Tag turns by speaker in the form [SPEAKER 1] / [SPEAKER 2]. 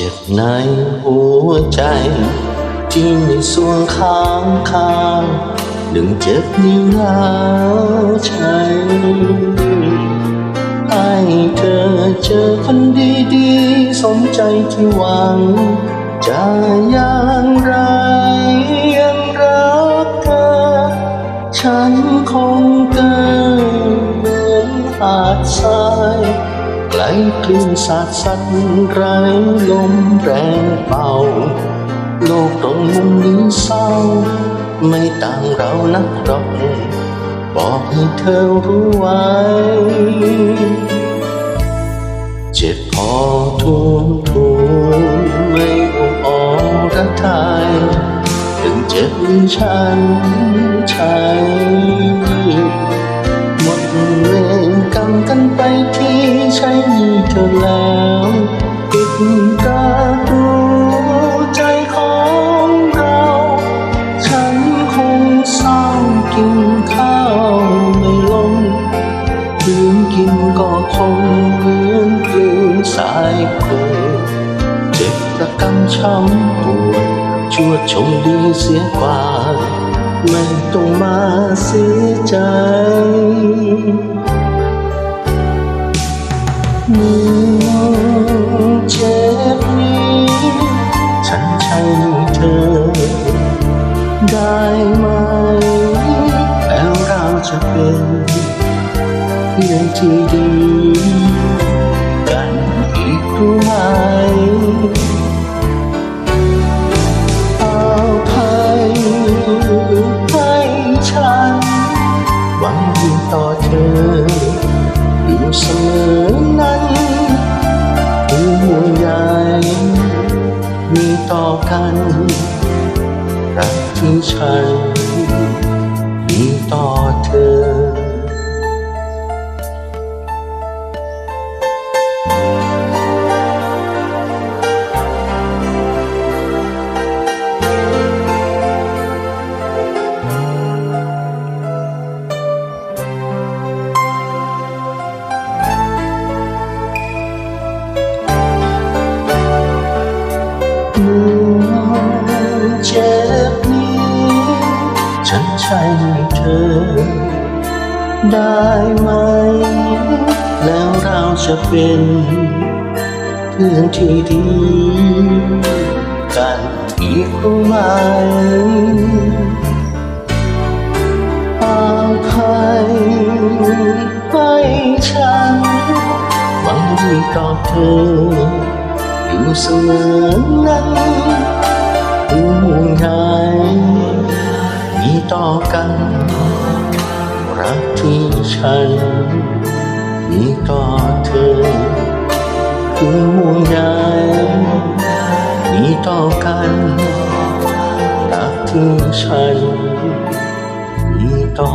[SPEAKER 1] เจ็บในหัวใจ ที่ในส่วงข้างข้างดึงเจ็บนิ้วนาวใจให้เธอเจอคนดีๆ สมใจที่หวัง จะอย่างไรยังรักเธอ ฉันคงเกินเหมือนหาดทรา คลื่นสาดสัดไรลมแรงเป่า โลกตรงมุมนี้เศร้า ไม่ต่างเรานักหรอกบอกให้เธอรู้ไว้ เจ็บพอทุนทุนไม่อุ่ออระทายถึงเจ็บฉัน กินก็คงเหมือนคลื่นสายโคเจ็บระกำช้ำปวดชวดชมดีเสียกว่า ไม่ต้องมาเสียใจเมื่อเจ็บนี้ฉันใช่เธอ ได้ไหม แล้วเราจะเป็น พื่อนที่ดีกันอีกรู้ไหมเอาภัยให้ฉันหวังดีต่อเธออยู่เสมอนั้นคือห่วงใยมีต่อกันรักที่ฉัน ได้ไหม แล้วเราจะเป็นเพื่อนที่ดีกันอีกไหมอาภัยให้ฉันหวังดีต่อเธอ อยู่เสมอนั้นห่วงใยมีต่อกัน รักที่ฉัน มีต่อเธอ คือห่วงใยมีต่อกัน รักที่ฉัน มีต่อ